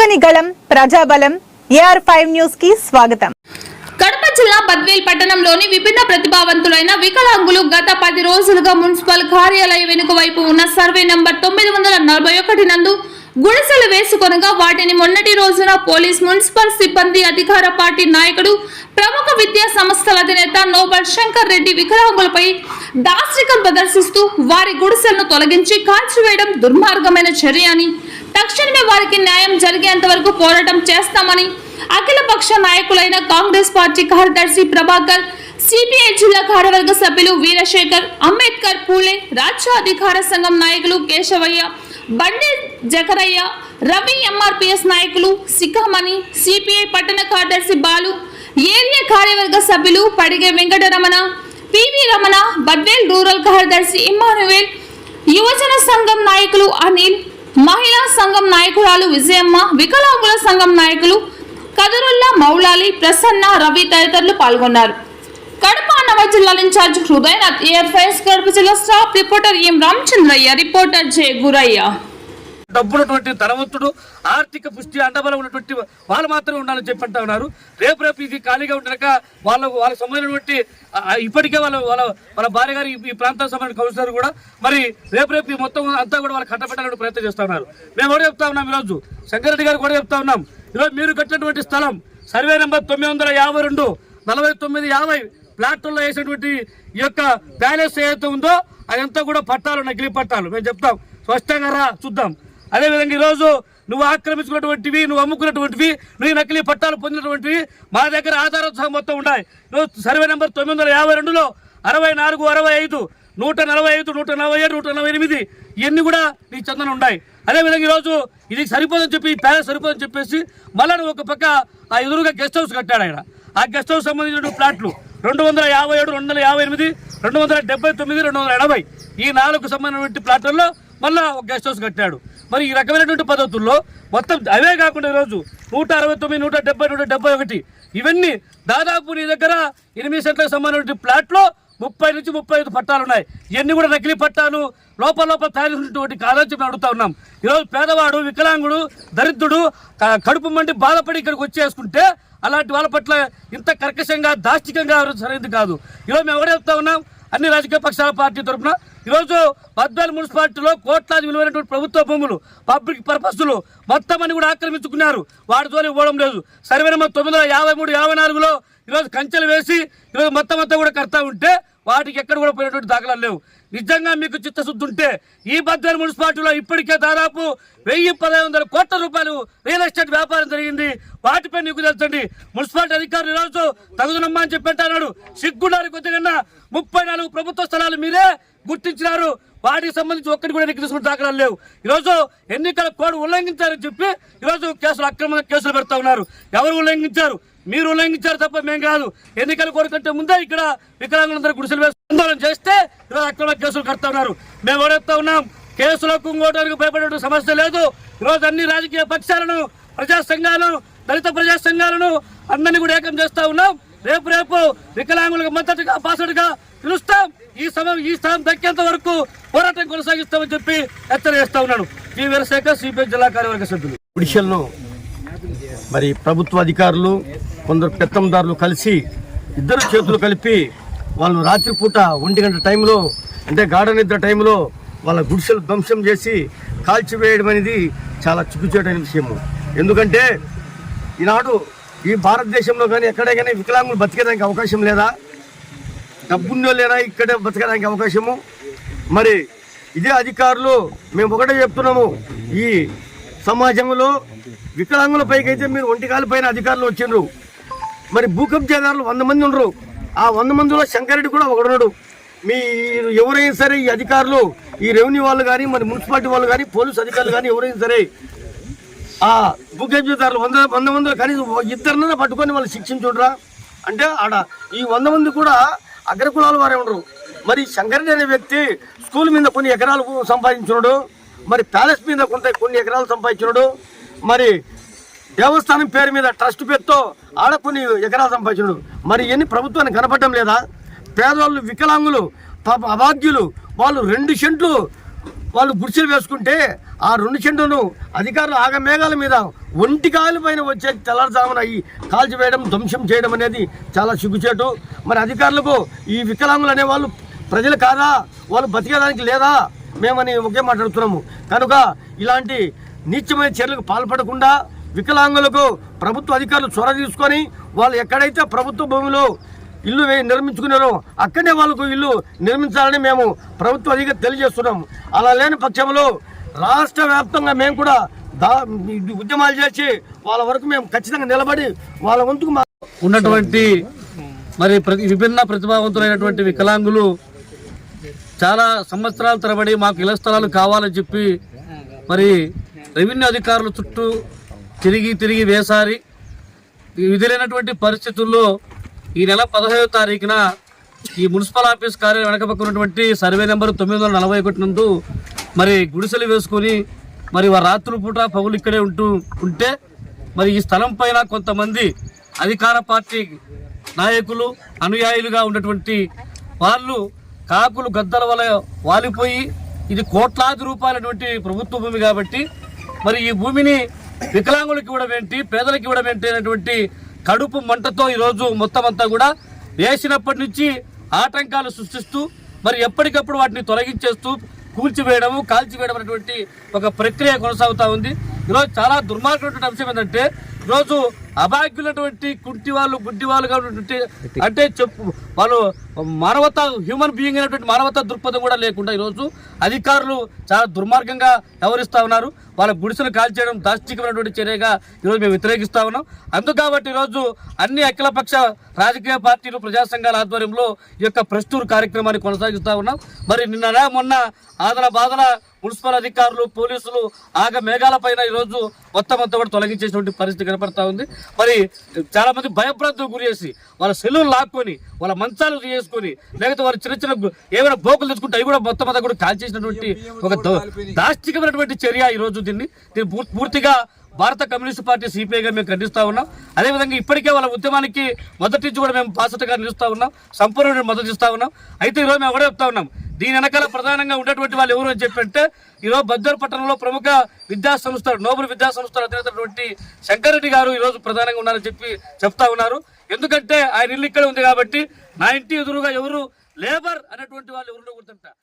చెరగని గళం ప్రజాబలం AR five న్యూస్కి స్వాగతం. కడప జిల్లా బద్వేల్ పట్టణంలోని విభిన్న ప్రతిభావంతులైన వికలాంగులు గత పది రోజులుగా మున్సిపల్ కార్యాలయం వెనుక వైపు ఉన్న సర్వే నంబర్ తొమ్మిది వందల నలభై ఒకటి నందు గుడిసెలు వేసుకొనగా వాటిని మొన్నటి రోజున పోలీస్ మున్సిపల్ సిబ్బంది అధికార పార్టీ నాయకుడు ప్రముఖ విద్యా సంస్థల అధినేత నోబల్ శంకర్ రెడ్డి వికలాంగులపై దాస్తికం ప్రదర్శిస్తూ వారి గుడిసెలను తొలగించి కాల్చివేయడం దుర్మార్గమైన చర్య అని తక్షణమే వారికి న్యాయం జరిగేంత వరకు పోరాటం చేస్తామని అఖిలపక్ష నాయకులైన కాంగ్రెస్ పార్టీ కార్యదర్శి ప్రభాకర్ సిపిఐ జిల్లా కార్యవర్గ సభ్యులు వీరశేఖర్ అంబేద్కర్ పూలే రాజ్య అధికార సంఘం నాయకులు కేశవయ్య బండి జకరయ్య రవి ఎంఆర్పిఎస్ నాయకులు సిఖామణి సిపిఐ పట్టణ కార్యదర్శి బాలు ఏరియా కార్యవర్గ సభ్యులు పడిగే వెంకటరమణ పివి రమణ బద్వేల్ రూరల్ కార్యదర్శి ఇమ్మానువేల్ యువజన సంఘం నాయకులు అనిల్ మహిళా సంఘం నాయకురాలు విజయమ్మ వికలాంగుల సంఘం నాయకులు కదురుల్లా మౌలాలి ప్రసన్న రవి తదితరులు పాల్గొన్నారు. కడప జిల్లా ఇన్ఛార్జ్ హృదయనాథ్ ఎయిర్ గడప జిల్లా staff reporter M Ramachandraiah reporter J Gurayya. డబ్బున్నటువంటి ధనవంతుడు ఆర్థిక పుష్టి అండబలం ఉన్నటువంటి వాళ్ళు మాత్రమే ఉండాలని చెప్పి అంటా ఉన్నారు. రేపు రేపు ఇది ఖాళీగా ఉండక వాళ్ళ వాళ్ళకి సంబంధించినటువంటి ఇప్పటికే వాళ్ళ వాళ్ళ వాళ్ళ భార్య గారు ఈ- ప్రాంతానికి సంబంధించిన కౌన్సిలర్ కూడా మరి రేపు రేపు మొత్తం అంతా కూడా వాళ్ళు కట్టబెట్టాలని ప్రయత్నం చేస్తా ఉన్నారు. మేము కూడా చెప్తా ఉన్నాం ఈరోజు. శంకరెడ్డి గారు కూడా చెప్తా ఉన్నాం. ఈరోజు మీరు కట్టినటువంటి స్థలం సర్వే నెంబర్ తొమ్మిది వందల యాభై రెండు నలభై తొమ్మిది యాభై ప్లాట్లలో వేసినటువంటి ఈ యొక్క ప్యాలెస్ ఏదైతే ఉందో అదంతా కూడా పట్టాలు నకిలీ పట్టాలు. మేము చెప్తాం. స్పష్టంగా రా చూద్దాం. అదేవిధంగా ఈరోజు నువ్వు ఆక్రమించుకున్నటువంటివి నువ్వు అమ్ముకున్నటువంటివి నువ్వు నకిలీ పట్టాలు పొందినటువంటివి మా దగ్గర ఆధార సహా మొత్తం ఉన్నాయి. ఈరోజు సర్వే నెంబర్ తొమ్మిది వందల యాభై రెండులో అరవై నాలుగు అరవై ఐదు నూట నలభై ఐదు నూట నలభై ఏడు నూట నలభై ఎనిమిది ఇవన్నీ కూడా నీ చందన ఉన్నాయి. అదేవిధంగా ఈరోజు ఇది సరిపోదని చెప్పి ప్యాలెస్ సరిపోదని చెప్పేసి మళ్ళా నువ్వు ఒక పక్క ఆ ఎదురుగా గెస్ట్ హౌస్ కట్టాడు ఆయన. ఆ గెస్ట్ హౌస్ సంబంధించిన ప్లాట్లు రెండు వందల యాభై ఏడు రెండు వందల యాభై ఎనిమిది రెండు వందల డెబ్బై తొమ్మిది రెండు వందల ఎనభై. ఈ నాలుగు సంబంధించినటువంటి ప్లాట్లలో మళ్ళా ఒక గెస్ట్ హౌస్ కట్టాడు. మరి ఈ రకమైనటువంటి పద్ధతుల్లో మొత్తం అవే కాకుండా ఈరోజు నూట అరవై తొమ్మిది నూట డెబ్బై నూట డెబ్బై ఒకటి. ఇవన్నీ దాదాపు నీ దగ్గర ఎనిమిది సెంట్లకు సంబంధించిన ప్లాట్లో ముప్పై నుంచి ముప్పై ఐదు పట్టాలు ఉన్నాయి. ఇవన్నీ కూడా నకిలీ పట్టాలు లోపల లోపల తయారు చేసినటువంటి కాదని అడుగుతా ఉన్నాం. ఈరోజు పేదవాడు వికలాంగుడు దరిద్రుడు కడుపు మండి బాధపడి ఇక్కడికి వచ్చేసుకుంటే అలాంటి వాళ్ళ పట్ల ఇంత కర్కశంగా దాష్టికంగా సరైనది కాదు. ఈరోజు మేము ఎవరు చెప్తా ఉన్నాం? అన్ని రాజకీయ పక్షాల పార్టీ తరఫున ఈరోజు బద్వేల్ మున్సిపాలిటీలో కోట్లాది విలువైనటువంటి ప్రభుత్వ భూములు పబ్లిక్ పర్పస్లు మొత్తం అని కూడా ఆక్రమించుకున్నారు. వాటి జోలి ఇవ్వడం లేదు. సర్వే నెంబర్ తొమ్మిది వందల యాభై మూడు యాభై నాలుగులో ఈరోజు కంచెలు వేసి ఈరోజు మొత్తం అంతా కూడా కడతా ఉంటే వాటికి ఎక్కడ కూడా పోయినటువంటి దాఖలాలు లేవు. నిజంగా మీకు చిత్తశుద్ధి ఉంటే ఈ బద్వేల్ మున్సిపాలిటీలో ఇప్పటికే దాదాపు వెయ్యి పదహైదు వందల కోట్ల రూపాయలు రియల్ ఎస్టేట్ వ్యాపారం జరిగింది. వాటిపై నీకు తెలుసండి. మున్సిపాలిటీ అధికారులు ఈరోజు తగుదనమ్మా అని చెప్పి అంటున్నాడు సిగ్గుండాలి కొద్దిగా ముప్పై నాలుగు ప్రభుత్వ స్థలాలు మీరే గుర్తించినారు. వాటికి సంబంధించి ఒక్కటి కూడా ఎన్నిక తీసుకున్న దాఖలాలు లేవు. ఈరోజు ఎన్నికల కోడ్ ఉల్లంఘించారని చెప్పి ఈరోజు కేసులు అక్రమ కేసులు పెడతా ఉన్నారు. ఎవరు ఉల్లంఘించారు? మీరు ఉల్లంఘించారు తప్ప మేం కాదు. ఎన్నికల కోడ్ ముందే ఇక్కడ వికలాంగులందరూ గుడిసెలు వేసి ఆందోళన చేస్తే ఈరోజు అక్రమ కేసులు కడతా ఉన్నారు. మేము ఓడేస్తా ఉన్నాం. కేసులకు ఇంకోటానికి భయపడే సమస్య లేదు. ఈరోజు అన్ని రాజకీయ పక్షాలను ప్రజా సంఘాలను దళిత ప్రజా సంఘాలను అందరినీ కూడా ఏకం చేస్తా ఉన్నాం. రేపు రేపు వికలాంగులకు మద్దతుగా బాసడుగా పిలుస్తాం. ఈ సమయం ఈ స్థానం దక్కేంత వరకు పోరాటం కొనసాగిస్తామని చెప్పి హెచ్చరిస్తా ఉన్నాను. ఈ వీరశేఖర్ సిపిఐ జిల్లా కార్యవర్గ సభ్యులు. గుడిసెలను మరి ప్రభుత్వ అధికారులు కొందరు పెత్తందారులు కలిసి ఇద్దరు చేతులు కలిపి వాళ్ళు రాత్రిపూట ఒంటి గంట టైంలో అంటే గాఢ నిద్ర టైంలో వాళ్ళ గుడిసెలు ధ్వంసం చేసి కాల్చివేయడం అనేది చాలా చిక్కుచేటైన విషయము. ఎందుకంటే ఈనాడు ఈ భారతదేశంలో కానీ ఎక్కడే కానీ వికలాంగులు బతికేదానికి అవకాశం లేదా? డబ్బున్నో లేదా ఇక్కడే బతకడానికి అవకాశము? మరి ఇదే అధికారులు మేము ఒకటే చెప్తున్నాము. ఈ సమాజంలో వికలాంగుల పైకి అయితే మీరు ఒంటికాల పైన అధికారులు వచ్చిండ్రు. మరి భూ కబ్జాదారులు వంద మంది ఉండరు. ఆ వంద మందిలో శంకరెడ్డి కూడా ఒకడున్నాడు. మీ ఎవరైనా సరే ఈ అధికారులు ఈ రెవెన్యూ వాళ్ళు కానీ మరి మున్సిపాలిటీ వాళ్ళు కానీ పోలీస్ అధికారులు కానీ ఎవరైనా సరే ఆ భూ కబ్జాదారులు వంద వంద మందిలో కనీసం ఇద్దరినైనా పట్టుకొని వాళ్ళు శిక్షించుండ్రా? అంటే ఆడ ఈ వంద మంది కూడా అగ్రకులాల వారే ఉండరు. మరి శంకరెడ్డి అనే వ్యక్తి స్కూల్ మీద కొన్ని ఎకరాలు సంపాదించినడు మరి ప్యాలెస్ మీద కొంత కొన్ని ఎకరాలు సంపాదించినడు మరి దేవస్థానం పేరు మీద ట్రస్ట్ పేరుతో ఆడ కొన్ని సంపాదించడు. మరి ఇవన్నీ ప్రభుత్వానికి కనపడటం లేదా? పేదవాళ్ళు వికలాంగులు పాప అభాగ్యులు వాళ్ళు రెండు సెంట్లు వాళ్ళు గుడిసెలు వేసుకుంటే ఆ రెండు చెండును అధికారులు ఆగమేఘాల మీద ఒంటికాయల పైన వచ్చే తెల్లారుజామున ఈ కాల్చివేయడం ధ్వంసం చేయడం అనేది చాలా సిగ్గుచేటు. మరి అధికారులకు ఈ వికలాంగులు అనేవాళ్ళు ప్రజలు కాదా? వాళ్ళు బతికేదానికి లేదా? మేమని ఒకే మాట్లాడుతున్నాము. కనుక ఇలాంటి నీచమైన చర్యలకు పాల్పడకుండా వికలాంగులకు ప్రభుత్వ అధికారులు చొరవ తీసుకొని వాళ్ళు ఎక్కడైతే ప్రభుత్వ భూమిలో ఇల్లు నిర్మించుకున్నారో అక్కడే వాళ్ళకు ఇల్లు నిర్మించాలని మేము ప్రభుత్వ అధిక తెలియజేస్తున్నాం. అలా లేని పక్షంలో రాష్ట్ర వ్యాప్తంగా మేము కూడా దా ఉద్యమాలు చేసి వాళ్ళ వరకు మేము ఖచ్చితంగా నిలబడి వాళ్ళ వంతుకు ఉన్నటువంటి మరి ప్రతి విభిన్న ప్రతిభావంతులైనటువంటి వికలాంగులు చాలా సంవత్సరాల తరబడి మాకు ఇళ్ళ స్థలాలు కావాలని చెప్పి మరి రెవెన్యూ అధికారుల చుట్టూ తిరిగి తిరిగి వేసారి. విధులైనటువంటి పరిస్థితుల్లో ఈ నెల పదహైదవ తారీఖున ఈ మున్సిపల్ ఆఫీస్ కార్యాలయం వెనకపక్క ఉన్నటువంటి సర్వే నెంబర్ తొమ్మిది వందల నలభై ఒకటి నందు మరి గుడిసెలు వేసుకొని మరి వారు పూట పగులు ఇక్కడే ఉంటూ ఉంటే మరి ఈ స్థలం పైన కొంతమంది అధికార పార్టీ నాయకులు అనుయాయులుగా ఉన్నటువంటి వాళ్ళు కాకులు గద్దల వల్ల వాలిపోయి ఇది కోట్లాది రూపాయలటువంటి ప్రభుత్వ భూమి కాబట్టి మరి ఈ భూమిని వికలాంగులకు ఇవ్వడం ఏంటి? పేదలకు ఇవ్వడం ఏంటి అనేటువంటి కడుపు మంటతో ఈరోజు మొత్తం అంతా కూడా వేసినప్పటి నుంచి ఆటంకాలు సృష్టిస్తూ మరి ఎప్పటికప్పుడు వాటిని తొలగించేస్తూ కూల్చివేయడము కాల్చివేయడం అనేటువంటి ఒక ప్రక్రియ కొనసాగుతూ ఉంది. ఈరోజు చాలా దుర్మార్గమైనటువంటి అంశం ఏంటంటే ఈరోజు అభాగ్యులటువంటి కుంటి వాళ్ళు గుడ్డి వాళ్ళుగా ఉన్నటువంటి అంటే చెప్పు వాళ్ళు మానవత హ్యూమన్ బీయింగ్ అయినటువంటి మానవత దృక్పథం కూడా లేకుండా ఈరోజు అధికారులు చాలా దుర్మార్గంగా వ్యవహరిస్తూ ఉన్నారు. వాళ్ళ గుడిసెను కాల్చేయడం దాష్టికమైనటువంటి చర్యగా ఈరోజు మేము వ్యతిరేకిస్తా ఉన్నాం. అందుకు కాబట్టి ఈరోజు అన్ని అఖిలపక్ష రాజకీయ పార్టీలు ప్రజా సంఘాల ఆధ్వర్యంలో ఈ యొక్క ప్రస్తుత కార్యక్రమాన్ని కొనసాగిస్తా ఉన్నాం. మరి నిన్న మొన్న ఆదల బాధల మున్సిపల్ అధికారులు పోలీసులు ఆగ మేఘాల పైన ఈరోజు మొత్తం అంతా కూడా తొలగించేసినటువంటి పరిస్థితి కనపడతా ఉంది. మరి చాలామంది మంది గురి చేసి వాళ్ళ సెలవులు లాక్కొని వాళ్ళ మంచాలు చేసుకొని లేకపోతే వాళ్ళ చిన్న చిన్న ఏమైనా బోకులు తెచ్చుకుంటే అవి కూడా మొత్తం అంతా కూడా కాల్చేసినటువంటి ఒక దాష్టికమైనటువంటి చర్య ఈ రోజు దీన్ని దీన్ని పూర్- పూర్తిగా భారత కమ్యూనిస్ట్ పార్టీ సిపిఐగా మేము ఖండిస్తా ఉన్నాం. అదేవిధంగా ఇప్పటికే వాళ్ళ ఉద్యమానికి మొదటి నుంచి కూడా మేము బాసటగా నిలుస్తా ఉన్నాం. సంపూర్ణ మద్దతు ఇస్తా ఉన్నాం. అయితే ఈరోజు మేము ఒకటే చెప్తా ఉన్నాం. దీని వెనకాల ప్రధానంగా ఉన్నటువంటి వాళ్ళు ఎవరు అని చెప్పంటే ఈరోజు బద్దర్ పట్టణంలో ప్రముఖ విద్యా నోబుల్ నోబెల్ విద్యా సంస్థల అధినేతటువంటి శంకరెడ్డి గారు ఈరోజు ప్రధానంగా ఉన్నారని చెప్పి చెప్తా ఉన్నారు. ఎందుకంటే ఆయన ఇల్లు ఇక్కడ ఉంది కాబట్టి నా ఇంటి ఎదురుగా ఎవరు లేబర్ అనేటువంటి వాళ్ళు ఎవరు గుర్తుంటారు